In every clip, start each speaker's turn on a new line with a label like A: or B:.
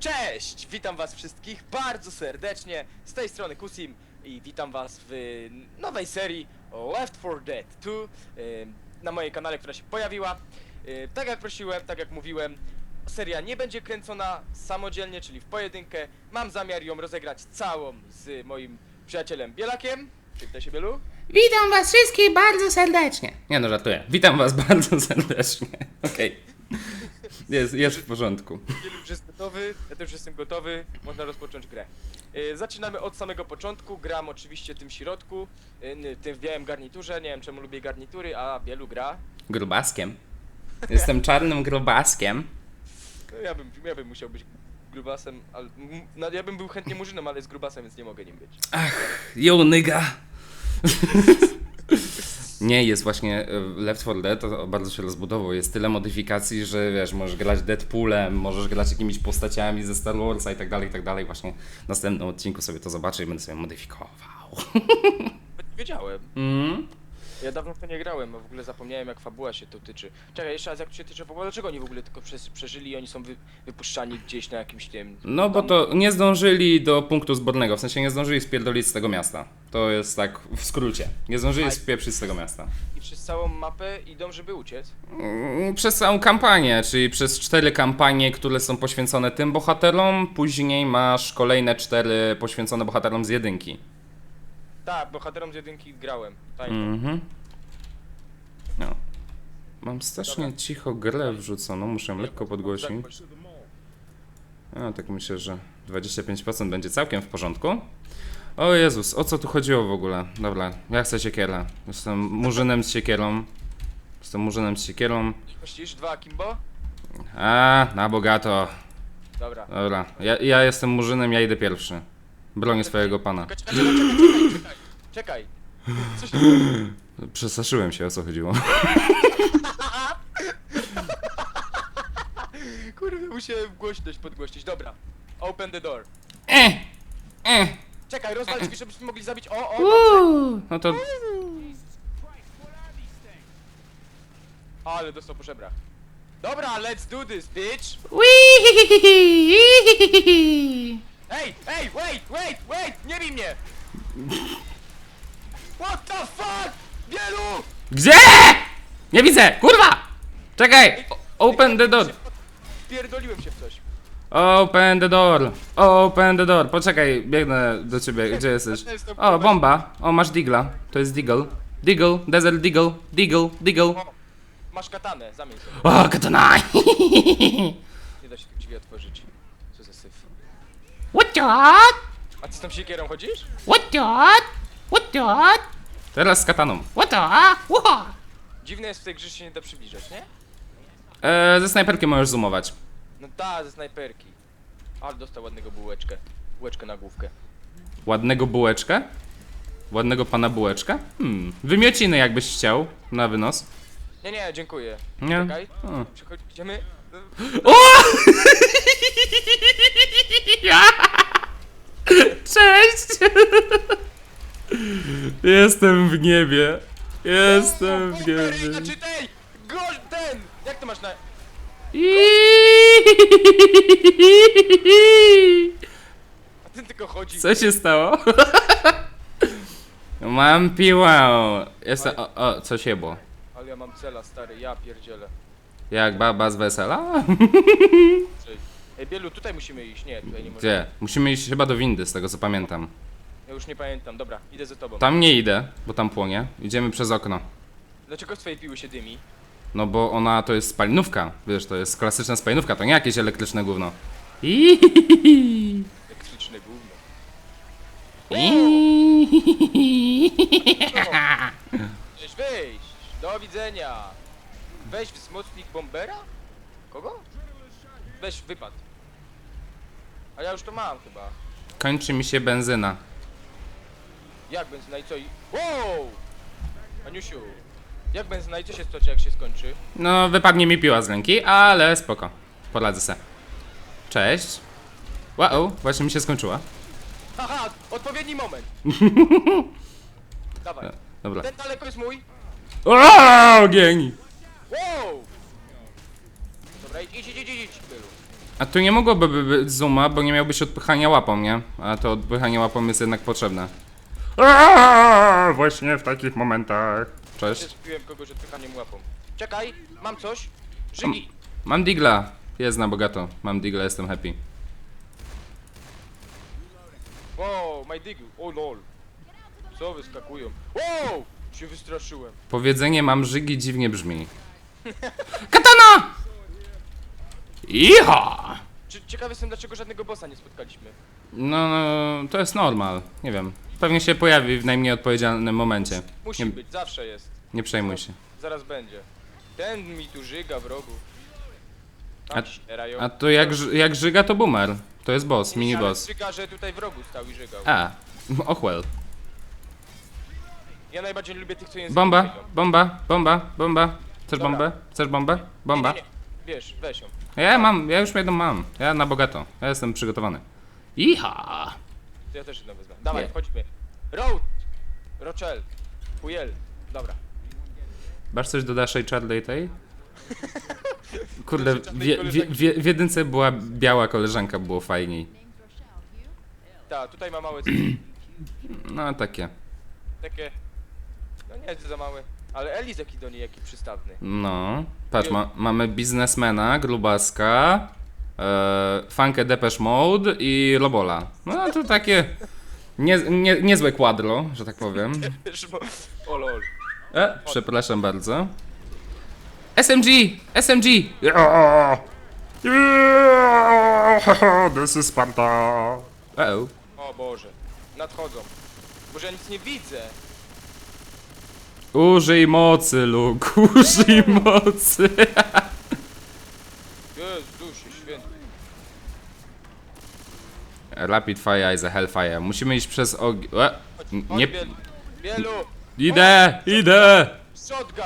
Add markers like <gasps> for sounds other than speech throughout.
A: Cześć! Witam was wszystkich bardzo serdecznie. Z tej strony Kusim i witam was w nowej serii Left 4 Dead 2 y, na mojej kanale, która się pojawiła. Tak jak prosiłem, tak jak mówiłem, seria nie będzie kręcona samodzielnie, czyli w pojedynkę. Mam zamiar ją rozegrać całą z moim przyjacielem Bielakiem. Przywitaj się Bielu.
B: Witam was wszystkich bardzo serdecznie. Nie no, żartuję. Witam was <laughs> bardzo serdecznie. Okej. Jest, jest w porządku.
A: Już jest gotowy, ja też jestem gotowy, można rozpocząć grę. Y, Zaczynamy od samego początku, gram oczywiście tym środku, n- tym w białym garniturze, nie wiem czemu lubię garnitury, a Bielu gra.
B: Grubaskiem. Jestem czarnym grubaskiem.
A: No, ja, bym, ja bym musiał być grubasem, ale, m- no, ja bym był chętnie murzynem, ale z grubasem, więc nie mogę nim być.
B: Yo, nigga. Nie, jest właśnie e, Left 4 Dead, to bardzo się rozbudował. Jest tyle modyfikacji, że wiesz, możesz grać Deadpoolem, możesz grać jakimiś postaciami ze Star Warsa i tak dalej, i tak dalej. Właśnie w następnym odcinku sobie to zobaczę i będę sobie modyfikował. <laughs>
A: Wiedziałem.
B: Mm?
A: Ja dawno w to nie grałem, a w ogóle zapomniałem jak fabuła się to tyczy. Czekaj, jeszcze raz jak tu się tyczy fabuła, dlaczego oni w ogóle tylko przez, przeżyli i oni są wy, wypuszczani gdzieś na jakimś tym...
B: No bo
A: tam-
B: to nie zdążyli do punktu zbornego, w sensie nie zdążyli spierdolić z tego miasta. To jest tak w skrócie. Nie zdążyli spieprzyć z tego miasta.
A: I przez całą mapę idą, żeby uciec.
B: Mm, Przez całą kampanię, czyli przez cztery kampanie, które są poświęcone tym bohaterom, później masz kolejne cztery poświęcone bohaterom z jedynki.
A: Tak, bohaterom z jedynki grałem.
B: Mhm. No. Mam strasznie
A: Dobra.
B: cicho grę wrzuconą, muszę ją lekko podgłosić.
A: Zagłoś-
B: A, tak myślę, że 25% będzie całkiem w porządku. O Jezus, o co tu chodziło w ogóle? Dobra, ja chcę siekierę. Jestem murzynem z siekierą. Jestem murzynem z siekierą.
A: Myślisz? Dwa Kimbo?
B: A, na bogato.
A: Dobra.
B: Dobra, ja, ja jestem murzynem, ja idę pierwszy. Bronię swojego pana.
A: Czekaj, czekaj, czekaj, czekaj, czekaj. Czekaj. Co się
B: Przestraszyłem się, o co chodziło.
A: Kurde, musiałem głośność podgłościć. Dobra. Open the door.
B: Eh, eh,
A: Czekaj, rozwal drzwi, żebyśmy mogli zabić. O, o,
B: uuu. No to
A: Ale dostał po żebrach. Dobra, let's do this, bitch.
B: Wihihihi.
A: Ej, ej, wait, wait, wait, nie bij mnie. What the fuck? Wielu!
B: Gdzie? Nie widzę, kurwa! Czekaj! O- Open the door.
A: Pierdoliłem się w coś.
B: Open the door. Open the door. Poczekaj, biegnę do ciebie. Gdzie <laughs> jesteś? O, bomba. O, masz digla. To jest deagle. Deagle, desert deagle, deagle, deagle.
A: O, masz katanę, zamień sobie.
B: O, katana! <laughs>
A: Nie da się tych drzwi otworzyć.
B: What what?
A: A ty z tą siekierą chodzisz?
B: What what? What what? Teraz z kataną. What what?
A: Dziwne jest w tej grze, że się nie da przybliżać, nie?
B: E, ze snajperki możesz zoomować.
A: No ta, ze snajperki. Ale dostał ładnego bułeczkę. Bułeczkę na główkę.
B: Ładnego bułeczkę? Ładnego pana bułeczka? Hmm. Wymiociny jakbyś chciał na wynos.
A: Nie, nie, dziękuję.
B: Nie?
A: Czekaj.
B: O.
A: Przychodzi, idziemy.
B: O! <laughs> Cześć! Jestem w niebie. Jestem w niebie.
A: Znaczy tej! Gość ten! Jak to masz na... A ten tylko chodzi.
B: Co się stało? <laughs> Mam piłę. Jestem. O, o, co się było?
A: Ale ja mam cela, stary, ja pierdzielę.
B: Jak baba z wesela?
A: Ej, Bielu, tutaj musimy iść. Nie, tutaj nie możemy.
B: Gdzie? Musimy iść chyba do windy, z tego co pamiętam.
A: Ja już nie pamiętam. Dobra, idę za tobą.
B: Tam nie idę, bo tam płonie. Idziemy przez okno. Dlaczego
A: z twojej piły się dymi?
B: No bo ona to jest spalinówka. Wiesz, to jest klasyczna spalinówka, to nie jakieś elektryczne gówno.
A: Elektryczne gówno. Chcesz wyjść! Do widzenia! Weź wzmocnik bombera? Kogo? Weź wypad. A ja już to mam chyba.
B: Kończy mi się benzyna.
A: Jak benzyna i co i... Wow! Aniusiu, jak benzyna i co się stoczy jak się skończy?
B: No, wypadnie mi piła z ręki, ale spoko. Poradzę se. Cześć. Wow, właśnie mi się skończyła.
A: Haha, odpowiedni moment! <laughs> Dawaj.
B: Dobra.
A: Ten daleko jest mój!
B: O, ogień!
A: Wow! Dobra, idź, idź, idź, idź, Bylu.
B: A tu nie mogłoby być zooma, bo nie miałbyś odpychania łapą, nie? A to odpychanie łapą jest jednak potrzebne. Aaaa, właśnie w takich momentach. Cześć.
A: Zbiłem kogoś odpychaniem łapą. Czekaj, mam coś. Żygi!
B: Mam digla. Jest na bogato. Mam digla, jestem happy.
A: Wow, my dig. O lol. Co wyskakują? Wow! Się wystraszyłem.
B: Powiedzenie mam żygi dziwnie brzmi. Katana! Iha!
A: Czy, ciekawy jestem, dlaczego żadnego bossa nie spotkaliśmy.
B: No, no, to jest normal. Nie wiem. Pewnie się pojawi w najmniej odpowiedzialnym momencie.
A: Musi
B: Nie,
A: być, zawsze jest.
B: nie przejmuj się.
A: Zaraz będzie. Ten mi tu żyga w rogu. Tam
B: A-. A to jak, jak żyga to boomer. To jest boss, mini boss.
A: Żyga, że tutaj w rogu stał i żygał.
B: A, <laughs> och well.
A: Ja najbardziej lubię tych, co językiem
B: Bomba, bomba, bomba, bomba. Chcesz
A: Dobra.
B: bombę? Chcesz bombę? Bomba?
A: Nie, nie, nie. Wiesz, weź ją.
B: Ja mam, ja już jedną mam. Ja na bogato. Ja jestem przygotowany. Iha!
A: To ja też jedną wezmę. Dawaj,
B: Nie.
A: chodźmy. Road! Rochelle. Pujel. Dobra.
B: Masz coś do naszej Charlie tej? <laughs> Kurde, w,
A: czarnej
B: w, w, w jedynce była biała koleżanka, było fajniej.
A: Tak, tutaj ma małe. <clears throat>
B: No takie.
A: takie... No nie jest za małe. Ale Eliz jaki do niej, jaki przystawny.
B: No. Patrz, ma, mamy biznesmena, grubaska, e, Funkę Depeche Mode i Lobola. No to takie nie, nie, niezłe kwadro, że tak powiem. <laughs>
A: O lol.
B: E, przepraszam bardzo. SMG! SMG! Yeah! <laughs> Yeah! This is Sparta! Uh-oh.
A: O Boże. Nadchodzą. Boże, ja nic nie widzę.
B: Użyj mocy, Luke, <laughs> użyj mocy!
A: Jezu się święty.
B: Rapid fire is a hellfire. Musimy iść przez ogień. E,
A: Chodź,
B: n-
A: chodź
B: nie.
A: Bielu!
B: Idę, idę!
A: Shotgun!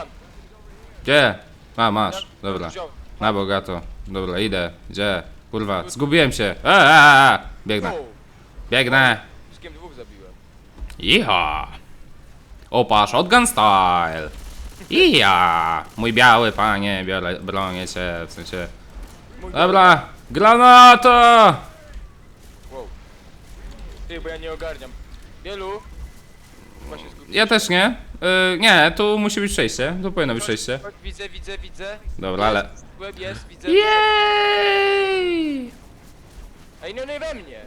B: Gdzie? A, masz. Dobra.
A: Wziął.
B: Na bogato. Dobra, idę. Gdzie? Kurwa, zgubiłem się. A, a, a. Biegnę, biegnę.
A: Z kim dwóch zabiłem.
B: Iha! Opa, shotgun style! Ija! Mój biały panie, biorę, bronię cię, w sensie... Dobra, granata!
A: Wow. Ty, bo ja nie ogarniam. Chyba się zgubiłem.
B: Ja też nie. Y, nie, tu musi być przejście, tu powinno być przejście.
A: chodź, Widzę, widzę, widzę.
B: Dobra, ale...
A: Byłem, jest, widzę.
B: Jej!
A: Ej, no nie we mnie!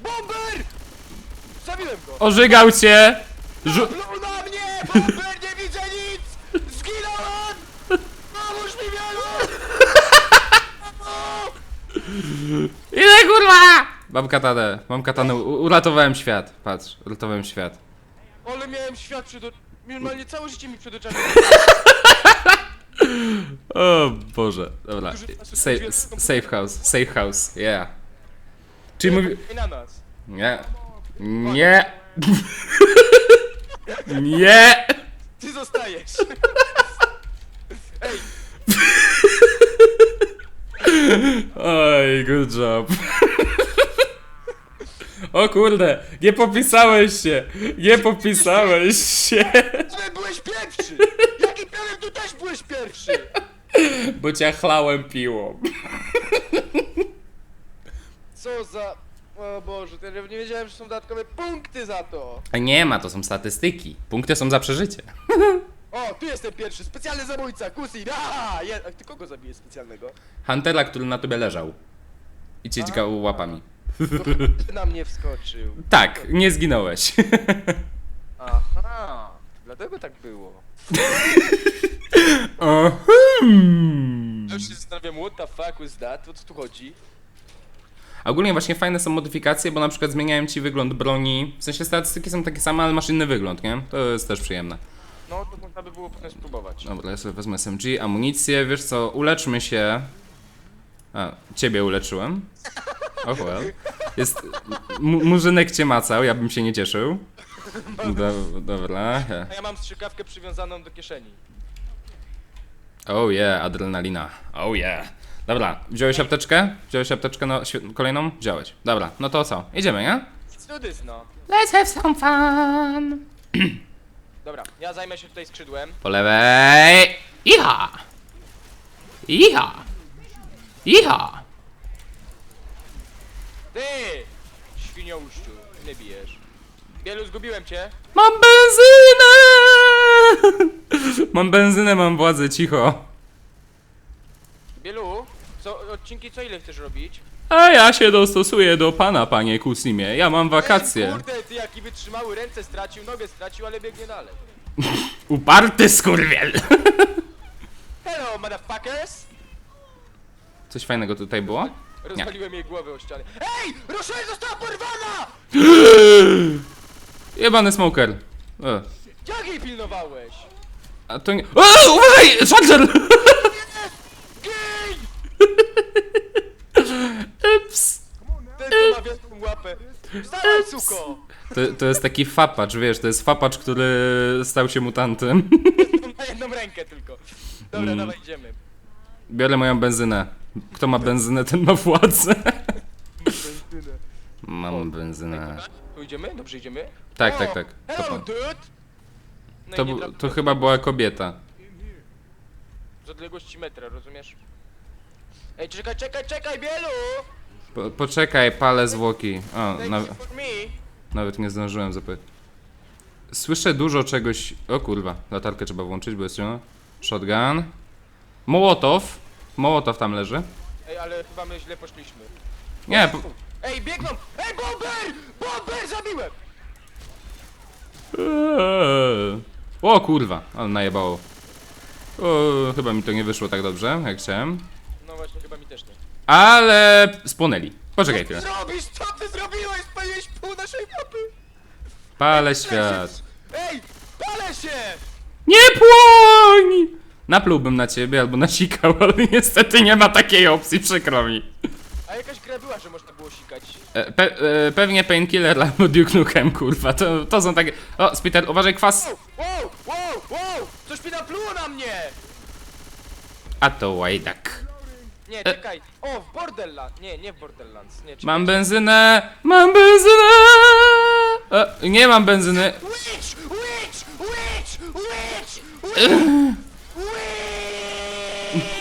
A: Bomber! Zabiłem go!
B: Ożygał cię! Żu
A: Pluł na mnie! Bomber, nie widzę nic! Zginąłem! Pomóż mi, Bielu!
B: Ile kurwa! Mam katanę, mam katanę, u- uratowałem świat. Patrz, uratowałem świat.
A: Ale miałem świat przed oczami. Normalnie całe życie mi przed oczami. <laughs>
B: O Boże, dobra. Safe, safe house, safe house, yeah. Czyli mówi...
A: I na nas.
B: Nie. Nie. <laughs> Nie.
A: Ty zostajesz. Ej,
B: Oj, good job. O kurde, nie popisałeś się. Nie popisałeś się.
A: ty byłeś pierwszy! Jaki pewien tu też byłeś pierwszy!
B: Bo cię chlałem piłą.
A: Co za... O Boże, to ja nie wiedziałem, że są dodatkowe punkty za to.
B: A nie ma, to są statystyki. Punkty są za przeżycie.
A: O, tu jestem pierwszy, specjalny zabójca, Kusin! A, ty kogo zabijesz specjalnego?
B: Huntera, który na tobie leżał. I cię dźgał łapami.
A: Ty na mnie wskoczył.
B: Tak, nie zginąłeś.
A: Aha, dlatego tak było. <laughs>
B: Ohum.
A: Ja już się zastanawiam, what the fuck was that? O co tu chodzi?
B: Ogólnie właśnie fajne są modyfikacje, bo na przykład zmieniają ci wygląd broni. W sensie statystyki są takie same, ale masz inny wygląd, nie? To jest też przyjemne.
A: No, to można by było potem spróbować.
B: Dobra, ja sobie wezmę SMG, amunicję, wiesz co, uleczmy się. A, ciebie uleczyłem. Oh well. Jest... M- murzynek cię macał, ja bym się nie cieszył. Do, dobra.
A: A ja mam strzykawkę przywiązaną do kieszeni.
B: Oh yeah, adrenalina. Oh yeah. Dobra, wziąłeś apteczkę? Wziąłeś apteczkę no, świe- kolejną? Wziąłeś. Dobra, no to co? Idziemy, nie?
A: It's no.
B: Let's have some fun! <clears throat>
A: Dobra, ja zajmę się tutaj skrzydłem.
B: Po lewej. Iha! Iha! Iha!
A: Ty! Świniołuszczu, nie bijesz. Bielu, zgubiłem cię.
B: Mam benzynę! Mam benzynę, mam władzę, cicho.
A: Bielu, co, odcinki co ile chcesz robić?
B: A ja się dostosuję do pana, panie Kusimie. Ja mam
A: Ej,
B: wakacje.
A: kurde, ty jaki wytrzymały, ręce stracił, nogę stracił, ale biegnie dalej. <laughs>
B: Uparty skurwiel! <laughs>
A: Hello, motherfuckers!
B: Coś fajnego tutaj było?
A: Rozwaliłem jej głowę o ścianę. Ej! Rochelle została porwana! <gasps>
B: Jebany smoker. E,
A: Jak jej pilnowałeś?
B: A to nie... O, uważaj! Charger! <laughs>
A: Gej!
B: Ups.
A: Ten co ma wielką łapę. Wstawaj, suko!
B: To, to jest taki fapacz, wiesz, to jest fapacz, który stał się mutantem.
A: Na jedną rękę tylko. Dobra,
B: Mm.
A: dawaj, idziemy.
B: Biorę moją benzynę. Kto ma benzynę, ten ma władzę. Mam benzynę.
A: Tu idziemy? Dobrze idziemy?
B: Tak, tak, tak. To,
A: Hello,
B: to,
A: dude! No
B: to,
A: i nie
B: bu-
A: traf-
B: to chyba była kobieta.
A: Z odległości metra, rozumiesz? Ej, czekaj, czekaj, czekaj, Bielu!
B: Po, poczekaj, palę zwłoki. O,
A: Thank
B: na,
A: you for me.
B: nawet nie zdążyłem zapytać. Słyszę dużo czegoś. O kurwa, latarkę trzeba włączyć, bo jest ciemno. Shotgun. Mołotow. Mołotow tam leży.
A: Ej, ale chyba my źle poszliśmy.
B: Nie, po,
A: Ej, biegną! Ej, bomber! Bomber, zabiłem!
B: Eee. O kurwa, ale najebało. O, chyba mi to nie wyszło tak dobrze, jak chciałem.
A: No właśnie, chyba mi też nie.
B: Ale spłonęli. Poczekaj
A: Co ty
B: chwilę.
A: Co ty zrobiłeś? Spaliłeś pół naszej mapy!
B: Palę świat.
A: Ej, palę się!
B: Nie płoń! Naplułbym na ciebie albo nasikał, <laughs> ale niestety nie ma takiej opcji, przykro mi.
A: A jakaś gra była, że można było sikać.
B: E, pe, e, pewnie Painkiller albo Duke Nukem, kurwa, to, to są takie... O, Spiter, uważaj, kwas!
A: Wow, wow, wow, wow! Coś mi napluło na mnie!
B: A to łajdak.
A: Nie, czekaj. O, w Borderlands. Nie, nie w Borderlands. Nie, czekaj.
B: Mam benzynę! Mam benzynę! E, nie mam benzyny.
A: Witch! Witch! Witch! Witch! Witch!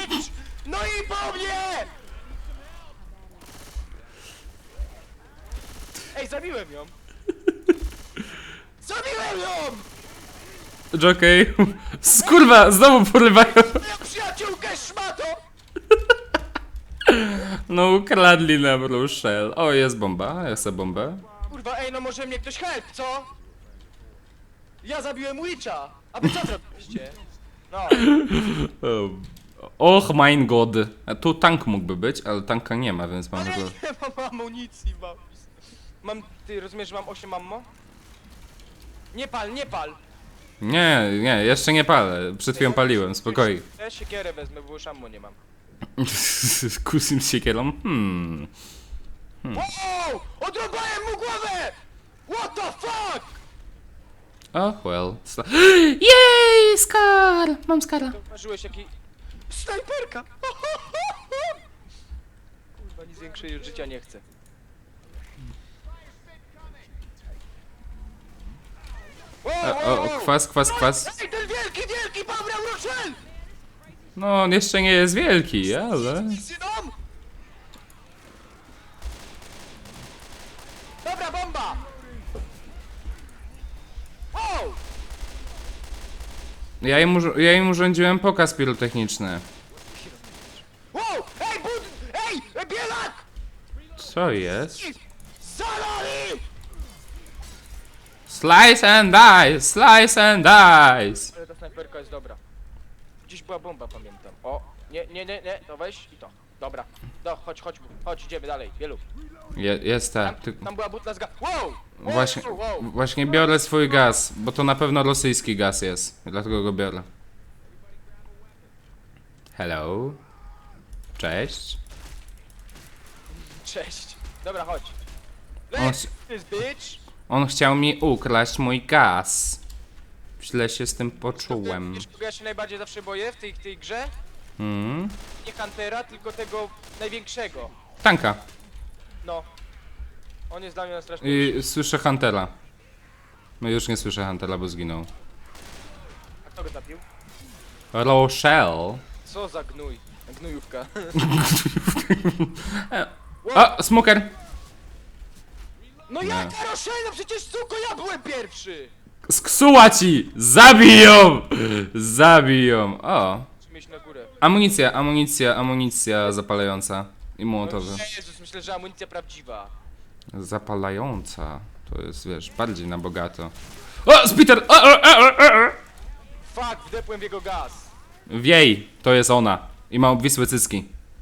A: Witch! No i po mnie! Ej, zabiłem ją! Zabiłem ją!
B: Jockey. <laughs> Skurwa, znowu porywają.
A: Moja przyjaciółkę szmato!
B: No ukradli nam Rochelle. O, jest bomba, ja chcę bombę.
A: Kurwa, ej, no może mnie ktoś help, co? Ja zabiłem Witcha! A wy co zrobiliście? No, <laughs>
B: Och mein god. A tu tank mógłby być, ale tanka nie ma, więc mam
A: ale
B: go...
A: nie mam amunicji, mam. Mam, ty rozumiesz, że mam 8 ammo? Nie pal, nie pal!
B: Nie, nie, jeszcze nie palę. Przed chwilą paliłem, spokojnie.
A: Ja siekierę wezmę, bo już ammo nie mam. <laughs>
B: Kusim z siekierą? Hmm.
A: Wow! Odrąbałem mu głowę! What the fuck?
B: Oh well. Sta- <gasps> Jej, Scar! Mam Skara.
A: Zauważyłeś jaki... Snajperka! <laughs> Kurwa, nic większej od życia nie chcę. Wow,
B: o,
A: wow.
B: kwas, kwas, kwas.
A: Ej, ten wielki, wielki pobrał Rochelle!
B: No, on jeszcze nie jest wielki, ale...
A: Dobra, bomba! Wow!
B: Ja im, ja im urządziłem pokaz pirotechniczny.
A: Wow! Ej, bud... Ej, bielak!
B: Co jest? Slice and dice, slice and dice.
A: Ale ta snajperka jest dobra. Gdzieś była bomba, pamiętam. O, nie, nie, nie, nie, to weź i to. Dobra. No, chodź, chodź, chodź, idziemy dalej, wielu.
B: Je, jest
A: Tam,
B: tak. Ty...
A: tam była butla z ga... Wow! wow!
B: Właśnie,
A: Wow!
B: właśnie biorę swój gaz, bo to na pewno rosyjski gaz jest, dlatego go biorę. Hello. Cześć.
A: Cześć. Dobra, chodź.
B: O,
A: Let's
B: s-
A: this bitch!
B: On chciał mi ukraść mój gaz. Źle się z tym poczułem.
A: Wiesz, kogo ja się najbardziej zawsze boję w tej, tej grze?
B: Hmm?
A: Nie Huntera, tylko tego największego.
B: Tanka.
A: No. On jest dla mnie.
B: I słyszę Huntera. No już nie słyszę Huntera, bo zginął.
A: A kto go zabił?
B: Rochelle.
A: Co za gnój. Gnojówka.
B: O, <laughs> smoker!
A: No jaka Rochelle? No przecież suko, ja byłem pierwszy!
B: Sksuła ci! Zabiją! Zabiją! O!
A: Myśl na górę.
B: Amunicja, amunicja, amunicja zapalająca. I mołotowy.
A: Jezus, myślę, że amunicja prawdziwa.
B: Zapalająca. To jest, wiesz, bardziej na bogato. O! Spiter! O, o, o, o, o.
A: Fuck, wdepłem w jego gaz.
B: Wiej! To jest ona. I ma obwisłe cycki.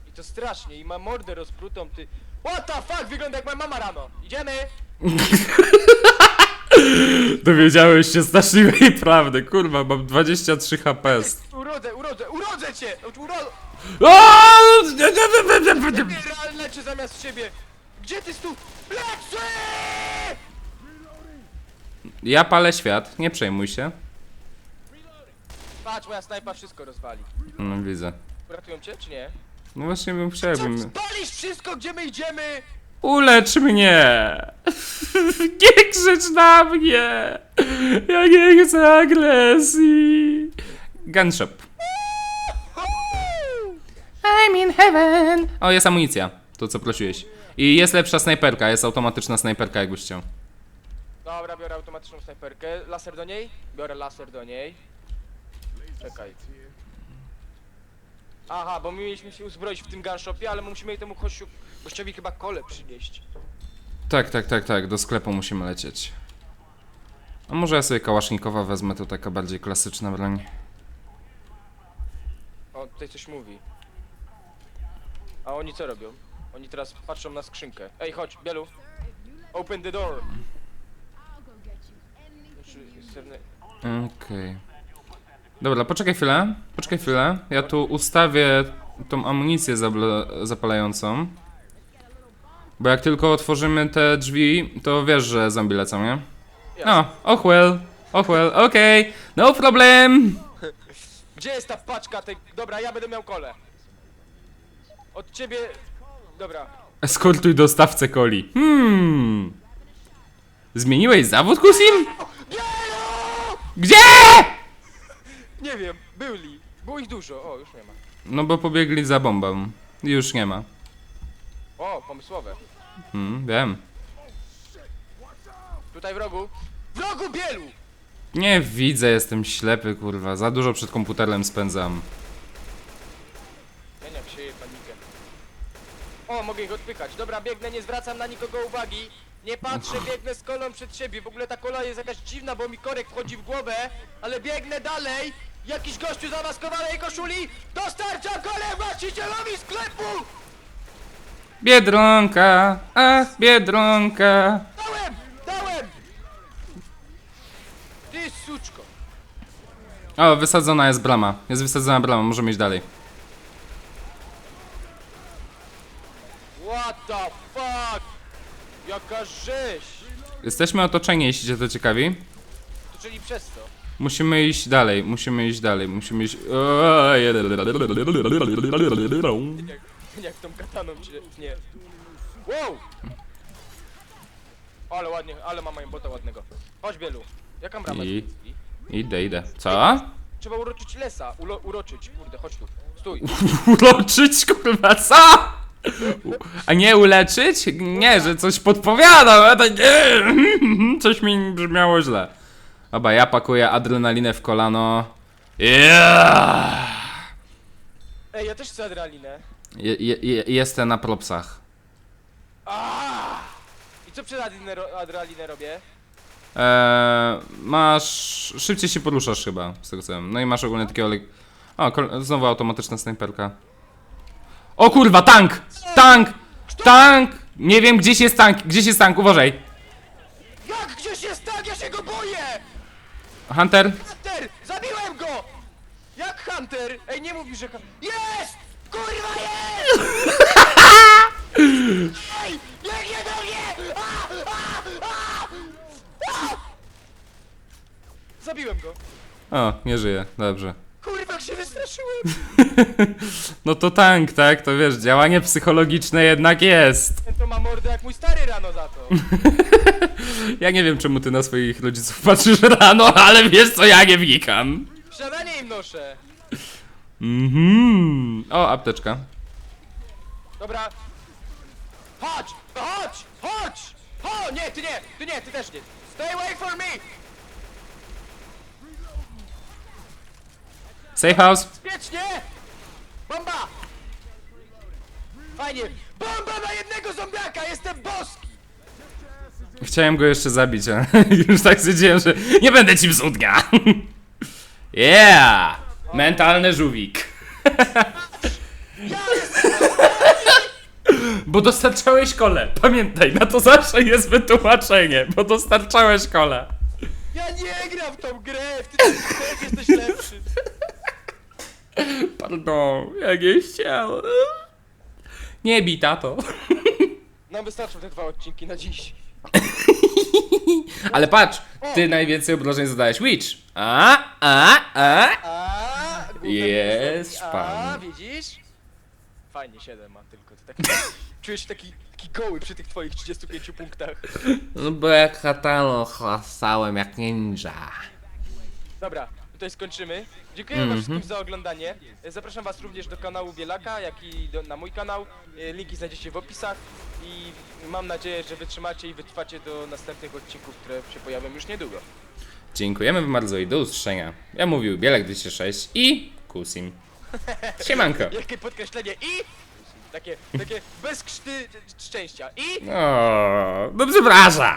A: I to strasznie, i ma mordę rozprutą, ty... What the fuck, wygląda jak moja mama rano. Idziemy! <laughs>
B: Dowiedziałeś się straszliwej <laughs> prawdy. Kurwa, mam 23 HP.
A: Urodzę, urodzę, urodzę cię! Urodzę! Real leczy zamiast siebie! Gdzie ty stu... Leczy!
B: Ja palę świat, nie przejmuj się.
A: Patrz, moja snajpa wszystko rozwali.
B: No widzę.
A: Uratują cię, czy nie?
B: No właśnie bym chciał,
A: Co,
B: bym...
A: spalisz wszystko, gdzie my idziemy?
B: Ulecz mnie! <laughs> Nie krzycz na mnie! Ja nie chcę agresji! Gunshop. I'm in heaven! O, jest amunicja. To co prosiłeś. I jest lepsza snajperka, jest automatyczna snajperka jakbyś chciał.
A: Dobra, biorę automatyczną snajperkę. Laser do niej? Biorę laser do niej. Czekaj. Aha, bo my mieliśmy się uzbroić w tym gunshopie, ale my musimy temu gościu, gościowi chyba kole przynieść.
B: Tak, tak, tak, tak, do sklepu musimy lecieć. A może ja sobie kałasznikowa wezmę, to taka bardziej klasyczna broń.
A: O, tutaj coś mówi. A oni co robią? Oni teraz patrzą na skrzynkę. Ej, chodź, Bielu. Open the door.
B: Okej. Dobra, poczekaj chwilę. Poczekaj chwilę. Ja tu ustawię tą amunicję zabla- zapalającą. Bo jak tylko otworzymy te drzwi, to wiesz, że zombie lecą, nie? No, oh well. Oh well, okej. No problem. <laughs>
A: Gdzie jest ta paczka tej... Dobra, ja będę miał kole. Od ciebie... Dobra.
B: Eskortuj dostawcę coli. Hmm. Zmieniłeś zawód, Kusim? Gdzie?
A: Nie wiem, byli. Było ich dużo. O, już nie ma.
B: No bo pobiegli za bombą. Już nie ma.
A: O, pomysłowe.
B: Hmm, wiem.
A: Tutaj w rogu. W rogu Bielu!
B: Nie widzę, jestem ślepy, kurwa. Za dużo przed komputerem spędzam.
A: Ja nie sieję panikę. O, mogę ich odpychać. Dobra, biegnę, nie zwracam na nikogo uwagi. Nie patrzę, biegnę z kolą przed siebie. W ogóle ta kola jest jakaś dziwna, bo mi korek wchodzi w głowę. Ale biegnę dalej. Jakiś gościu zamaskowanej koszuli dostarcza kolę właścicielowi sklepu!
B: Biedronka, a biedronka.
A: Dałem! Dałem! Ty suczko!
B: O, wysadzona jest brama. Jest wysadzona brama, możemy iść dalej.
A: What the fuck? Jaka rzeź!
B: Jesteśmy otoczeni, jeśli cię to ciekawi.
A: To czyli przez to.
B: Musimy iść dalej, musimy iść dalej, musimy iść...
A: Jak, <laughs> jak tą kataną cię... Nie. Wow! Ale ładnie, ale ma moją bota ładnego. Chodź Bielu. Jaka brama
B: I-? Idę, idę. Co?
A: Trzeba uroczyć lesa. Ulo, uroczyć. Kurde, chodź tu. Stój. <laughs>
B: Uleczyć, kurwa, co? A nie uleczyć? Nie, że coś podpowiadał, a to nie. <laughs> Coś mi brzmiało źle. Dobra, ja pakuję adrenalinę w kolano. Yeah!
A: Ej, ja też chcę adrenalinę.
B: Je, je, je, jestem na propsach.
A: I co przez adrenalinę, ro- adrenalinę robię?
B: Eee, masz... Szybciej się poruszasz chyba, z tego co wiem. No i masz ogólnie takiego... le- O, kol- znowu automatyczna snajperka. O kurwa, tank! Tank! Tank! Nie wiem, gdzieś jest tank, gdzieś jest tank, uważaj.
A: Jak gdzieś jest tak? Ja się go boję!
B: Hunter?
A: Hunter! Zabiłem go! Jak Hunter? Ej, nie mów mi, że... Hun- Jest! Kurwa jest! Ej! Biegnie do mnie! A! A! A! A! Zabiłem go.
B: O, nie żyje, dobrze.
A: Kurwa, jak się wystraszyłem! <laughs>
B: No to tank, tak? To wiesz, działanie psychologiczne jednak jest.
A: Ten <laughs> to ma mordę jak mój stary rano za to.
B: Ja nie wiem, czemu ty na swoich rodziców patrzysz rano, ale wiesz co, ja nie wnikam.
A: Śniadanie im noszę.
B: Mhm. O, apteczka.
A: Dobra. Chodź! Chodź! Chodź! O, nie, ty nie, ty nie, ty też nie. Stay away from me!
B: Safe house.
A: Wiecznie! Bomba! Fajnie. Bomba na jednego zombiaka! Jestem boski!
B: Chciałem go jeszcze zabić, ale <laughs> już tak stwierdziłem, że nie będę ci psuł dnia. <laughs> Yeah! Mentalny żółwik.
A: Ja jestem...
B: Bo dostarczałeś kole. Pamiętaj, na to zawsze jest wytłumaczenie, bo dostarczałeś kole.
A: Ja nie gram w tą grę! Ty też jesteś lepszy!
B: Pardon, jak nie chciałem. Nie bij, tato.
A: Nam wystarczą te dwa odcinki na dziś.
B: Ale patrz, ty najwięcej obrażeń zadałeś Witch. A, a. A,
A: główny
B: Jest
A: minus A,
B: pan.
A: Widzisz? Fajnie, 7 mam tylko. To taki, <laughs> czujesz się taki, taki goły przy tych twoich 35 punktach.
B: No bo jak katano chlasałem jak ninja.
A: Dobra, tutaj skończymy. Dziękuję wam wszystkim za oglądanie. Zapraszam was również do kanału Bielaka, jak i do, na mój kanał. E, Linki znajdziecie w opisach i mam nadzieję, że wytrzymacie i wytrwacie do następnych odcinków, które się pojawią już niedługo.
B: Dziękujemy wam bardzo i do usłyszenia. Ja mówił Bielek 206 i Kusim. <laughs> Siemanko.
A: Jakie podkreślenie i... Takie, takie bez krzty szczęścia i...
B: O, no przepraszam.